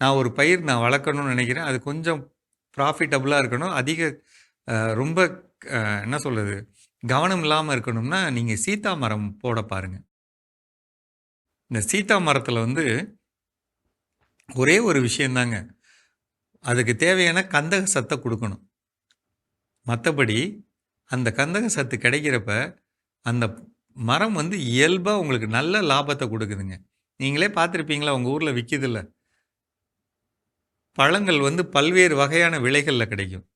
நான் ஒரு பயிர் நான் வளர்க்கணும்னு நினைக்கிறேன். அது கொஞ்சம் ப்ராஃபிட்டபுளாக இருக்கணும். அதிக ரொம்ப என்ன சொல்கிறது கவனம் இல்லாமல் இருக்கணும்னா நீங்கள் சீதா மரம் போட பாருங்கள் இந்த சீதா மரத்தில் வந்து ஒரே ஒரு விஷயந்தாங்க அதுக்கு தேவையான கந்தக சத்தை கொடுக்கணும். மற்றபடி அந்த கந்தக சத்து கிடைக்கிறப்ப அந்த மரம் வந்து இயல்பாக உங்களுக்கு நல்ல லாபத்தை கொடுக்குதுங்க. நீங்களே பார்த்துருப்பீங்களா? உங்கள் ஊரில் விற்கிதில்ல பழங்கள் வந்து பல்வேறு வகையான விலைகளில் கிடைக்கும்.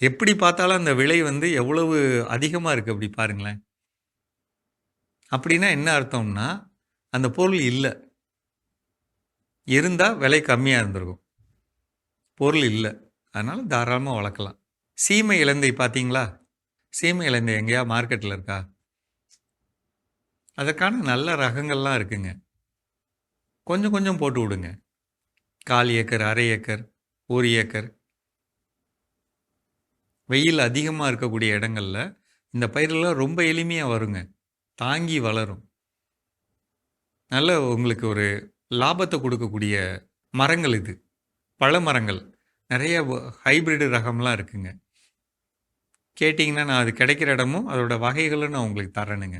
எப்படி பார்த்தாலும் அந்த விலை வந்து எவ்வளவு அதிகமாக இருக்குது அப்படி பாருங்களேன். அப்படின்னா என்ன அர்த்தம்னா அந்த பொருள் இல்லை. இருந்தால் விலை கம்மியாக இருந்திருக்கும். பொருள் இல்லை. அதனால் தாராளமாக வளர்க்கலாம். சீமை இலந்தை பார்த்தீங்களா? சீமை இலந்தை எங்கேயா மார்க்கெட்டில் இருக்கா? அதற்கான நல்ல ரகங்கள்லாம் இருக்குங்க. கொஞ்சம் கொஞ்சம் போட்டு விடுங்க. கால் ஏக்கர் அரை ஏக்கர் ஒரு ஏக்கர். வெயில் அதிகமாக இருக்கக்கூடிய இடங்கள்ல இந்த பயிரெல்லாம் ரொம்ப எளிமையாக வருங்க. தாங்கி வளரும். நல்ல உங்களுக்கு ஒரு லாபத்தை கொடுக்கக்கூடிய மரங்கள் இது. பழ மரங்கள். நிறைய ஹைபிரிட் ரகம்லாம் இருக்குங்க. கேட்டிங்கன்னா நான் அது கிடைக்கிற இடமும் அதோட வகைகளும் நான் உங்களுக்கு தரேனுங்க.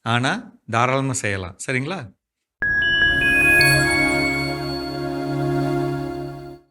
ஆனால் தாராளமாக செய்யலாம். சரிங்களா?